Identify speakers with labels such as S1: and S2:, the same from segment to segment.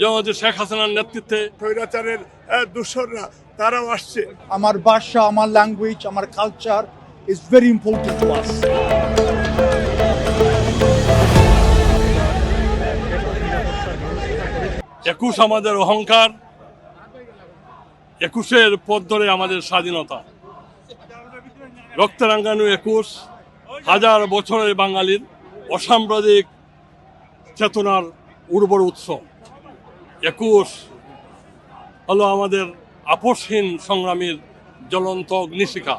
S1: জননেত্রী শেখ হাসিনার নেতৃত্বে
S2: স্বৈরাচারের আহ, দূষররা তারাও আসছে।
S3: আমার ভাষা আমার ল্যাঙ্গুয়েজ আমার culture is very important to us
S1: একুশ আমাদের অহংকার একুশের পথ ধরে আমাদের স্বাধীনতা। রক্তরাঙ্গানু একুশ হাজার বছরের বাঙালির অসাম্প্রদায়িক চেতনার উর্বর উৎস। একুশ হলো আমাদের আপোষহীন সংগ্রামীর জ্বলন্ত অগ্নিশিখা।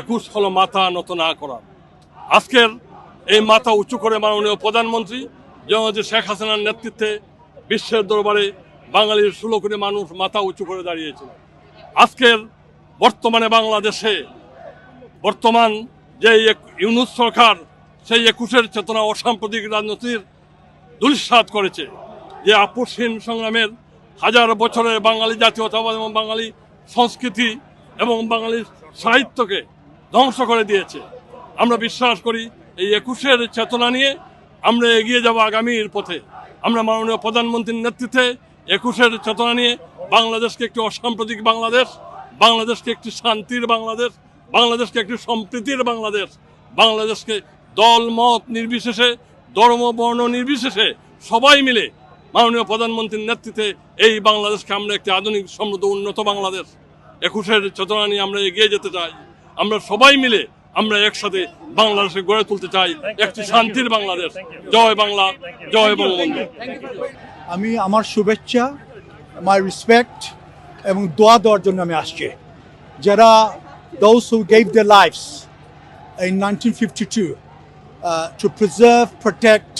S1: একুশ হলো মাথা নত না করার আজকের এই মাথা উঁচু করে মাননীয় প্রধানমন্ত্রী জননেত্রী শেখ হাসিনার নেতৃত্বে বিশ্বের দরবারে বাঙালির ষোলো কোটি মানুষ মাথা উঁচু করে দাঁড়িয়েছিল। আজকের বর্তমানে বাংলাদেশে বর্তমান যে ইউনুস সরকার সেই একুশের চেতনা অসাম্প্রদায়িক রাজনীতির দুলিশ্বাদ করেছে। যে আপোষহীন সংগ্রামের হাজার বছরের বাঙালি জাতীয়তাবাদ এবং বাঙালি সংস্কৃতি এবং বাঙালির সাহিত্যকে ধ্বংস করে দিয়েছে। আমরা বিশ্বাস করি এই একুশের চেতনা নিয়ে আমরা এগিয়ে যাব আগামীর পথে। আমরা মাননীয় প্রধানমন্ত্রীর নেতৃত্বে একুশের চেতনা নিয়ে বাংলাদেশকে একটি অসাম্প্রতিক বাংলাদেশ, বাংলাদেশকে একটি শান্তির বাংলাদেশ, বাংলাদেশকে একটি সম্প্রীতির বাংলাদেশ, বাংলাদেশকে দল মত নির্বিশেষে ধর্ম বর্ণ নির্বিশেষে সবাই মিলে মাননীয় প্রধানমন্ত্রীর নেতৃত্বে এই বাংলাদেশকে আমরা একটি আধুনিক সমৃদ্ধ উন্নত বাংলাদেশ। একুশের চেতনা নিয়ে আমরা এগিয়ে যেতে চাই। আমরা সবাই মিলে আমরা একসাথে বাংলাদেশে গড়ে তুলতে চাই। একটি শান্তির বাংলাদেশ। জয় বাংলা জয় বঙ্গবন্ধু।
S3: আমি আমার শুভেচ্ছা মাই রেসপেক্ট এবং দোয়া দেওয়ার জন্য আমি আসছি। যারা those who gave their lives in 1952 uh, to preserve, protect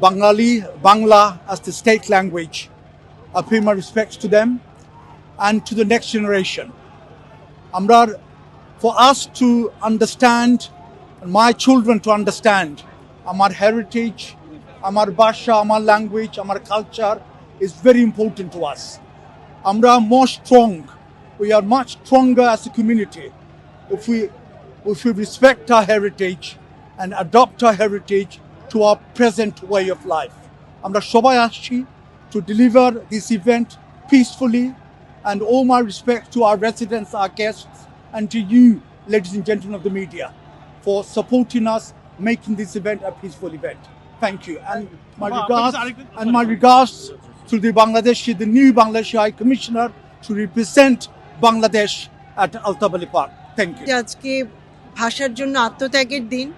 S3: Bengali, Bangla as the state language. I pay my respects to them and to the next generation. Amrar, for us to understand, and my children to understand, our heritage, our basha, our language, our culture is very important to us. Amra more strong. We are much stronger as a community if we if we respect our heritage and adopt our heritage to our present way of life. আমরা সবাই আসছি to deliver this event peacefully and all my respect to our residents, our guests, and to you, ladies and gentlemen of the media, for supporting us, making this event a peaceful event. Thank you. And my regards and my regards to the Bangladeshi, the new Bangladeshi High Commissioner to represent Bangladesh at Altabali Park. Thank you.
S4: আজকে ভাষার জন্য আত্মত্যাগের দিন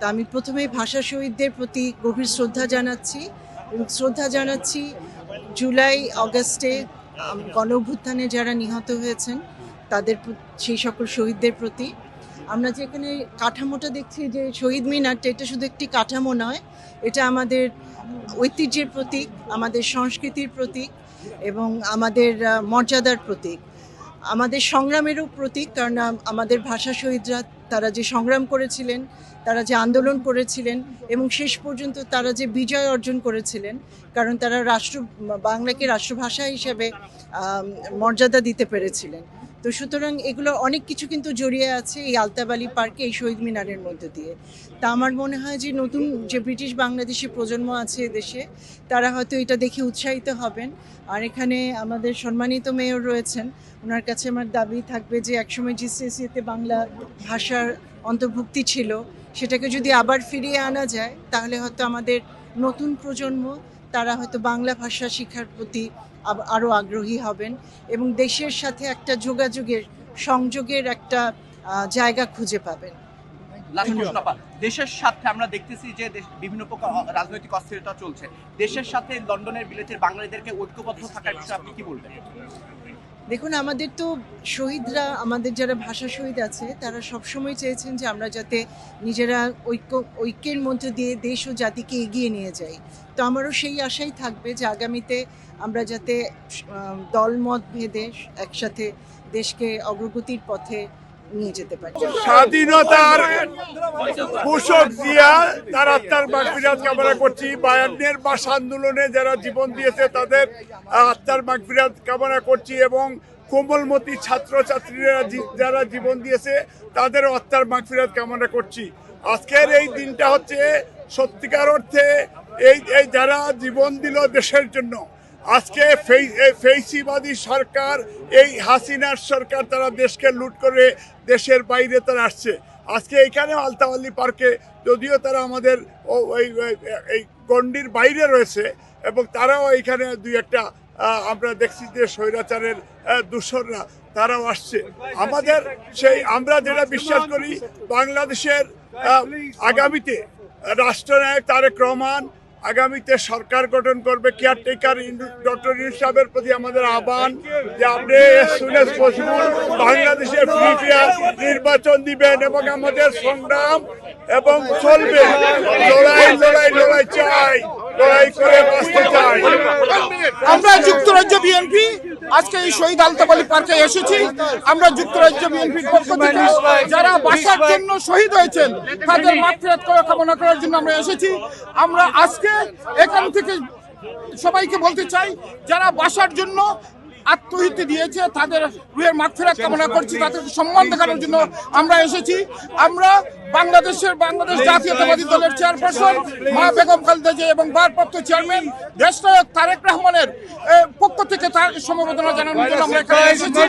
S4: তা আমি প্রথমেই ভাষা শহীদদের প্রতি গভীর শ্রদ্ধা জানাচ্ছি এবং শ্রদ্ধা জানাচ্ছি জুলাই অগস্টে আম, গণ অভ্যুত্থানে যারা নিহত হয়েছেন তাদের সেই সকল শহীদদের প্রতি। আমরা যেখানে কাঠামোটা দেখছি যে শহীদ মিনারটা এটা শুধু একটি কাঠামো নয় এটা আমাদের ঐতিহ্যের প্রতীক আমাদের সংস্কৃতির প্রতীক এবং আমাদের মর্যাদার প্রতীক। আমাদের সংগ্রামেরও প্রতীক কারণ আমাদের ভাষা শহীদরা তারা যে সংগ্রাম করেছিলেন, তারা যে আন্দোলন করেছিলেন এবং শেষ পর্যন্ত তারা যে বিজয় অর্জন করেছিলেন, কারণ তারা রাষ্ট্র, বাংলাকে রাষ্ট্রভাষা হিসেবে মর্যাদা দিতে পেরেছিলেন। তো সুতরাং এগুলো অনেক কিছু কিন্তু জড়িয়ে আছে এই আলতাবালি পার্কে, এই শহীদ মিনারের মধ্যে দিয়ে। তা আমার মনে হয় যে নতুন যে ব্রিটিশ বাংলাদেশি প্রজন্ম আছে দেশে, তারা হয়তো এটা দেখে উৎসাহিত হবেন। আর এখানে আমাদের সম্মানিত মেয়র রয়েছেন। ওনার কাছে আমার দাবি থাকবে যে একসময় জিসিএসিতে বাংলা ভাষার অন্তর্ভুক্তি ছিল, সেটাকে যদি আবার ফিরিয়ে আনা যায়, তাহলে হয়তো আমাদের নতুন প্রজন্ম তারা হয়তো বাংলা ভাষা শিক্ষার প্রতি আরও আগ্রহী হবেন এবং দেশের সাথে একটা যোগাযোগের সংযোগের একটা আহ, জায়গা খুঁজে পাবেন।
S5: দেশের সাথে আমরা দেখতেছি যে বিভিন্ন প্রকার রাজনৈতিক অস্থিরতা চলছে। দেশের সাথে লন্ডনের বিলেতের বাঙালিদেরকে ঐক্যবদ্ধ থাকার বিষয়ে আপনি কি বলবেন?
S4: দেখুন, আমাদের তো শহীদরা, আমাদের যারা ভাষা শহীদ আছে, তারা সবসময় চেয়েছেন যে আমরা যাতে নিজেরা ঐক্য, ঐক্যের মধ্য দিয়ে দেশ ও জাতিকে এগিয়ে নিয়ে যাই। তো আমারও সেই আশাই থাকবে যে আগামীতে আমরা যাতে দলমত ভেদে একসাথে দেশকে অগ্রগতির পথে নিয়ে যেতে পারি।
S2: স্বাধীনতার পোষক জিয়া, তার আত্মার মাগফিরাত কামনা করছি। বায়ান্নের বাস আন্দোলনে যারা জীবন দিয়েছে, তাদের আত্মার মাগফিরাত কামনা করছি এবং কোমলমতি ছাত্রছাত্রীরা যারা জীবন দিয়েছে তাদেরও আত্মার মাগফিরাত কামনা করছি। আজকের এই দিনটা হচ্ছে সত্যিকার অর্থে এই এই যারা জীবন দিল দেশের জন্য আজকে ফেই- ফেইসিবাদী সরকার এই হাসিনার সরকার তারা দেশকে লুট করে দেশের বাইরে তারা আসছে। আজকে এইখানে আলতাওয়ালি পার্কে যদিও তারা আমাদের এই গণ্ডির বাইরে রয়েছে এবং তারাও এখানে দুই একটা আমরা দেখছি যে স্বৈরাচারের আহ, দূষররা তারাও আসছে। আমাদের সেই আমরা যেটা বিশ্বাস করি বাংলাদেশের আগামীতে রাষ্ট্রনায়ক তারেক রহমান আগামীতে সরকার গঠন করবে কেয়ারটেকার ডক্টর ইউনুস সাহেবের প্রতি আমাদের আহ্বান যে আপনি সুরেশ পসিবল বাংলাদেশের ফ্রি নির্বাচন দিবেন এবং আমাদের সংগ্রাম এবং চলবে। লড়াই লড়াই লড়াই চাই।
S6: আমরা যুক্তরাজ্য বিএনপি আজকে এই শহীদ আলতাবালি পার্কে এসেছি। আমরা যুক্তরাজ্য বিএনপির পক্ষ থেকে যারা বাসার জন্য শহীদ হয়েছেন তাদের মাতৃহাত করা কামনা করার জন্য আমরা এসেছি। আমরা আজকে এখান থেকে সবাইকে বলতে চাই যারা বাসার জন্য আত্মহিতি দিয়েছে তাদের রুহের মাগফিরাত কামনা করছি তাদের সম্মান দেখানোর জন্য আমরা এসেছি। আমরা বাংলাদেশের বাংলাদেশ জাতীয়তাবাদী দলের চেয়ারপারসন মা বেগম খালেদা জিয়া এবং ভারপ্রাপ্ত চেয়ারম্যান দেশনায়ক তারেক রহমানের পক্ষ থেকে তার সমবেদনা জানানোর জন্য আমরা এখানে এসেছি।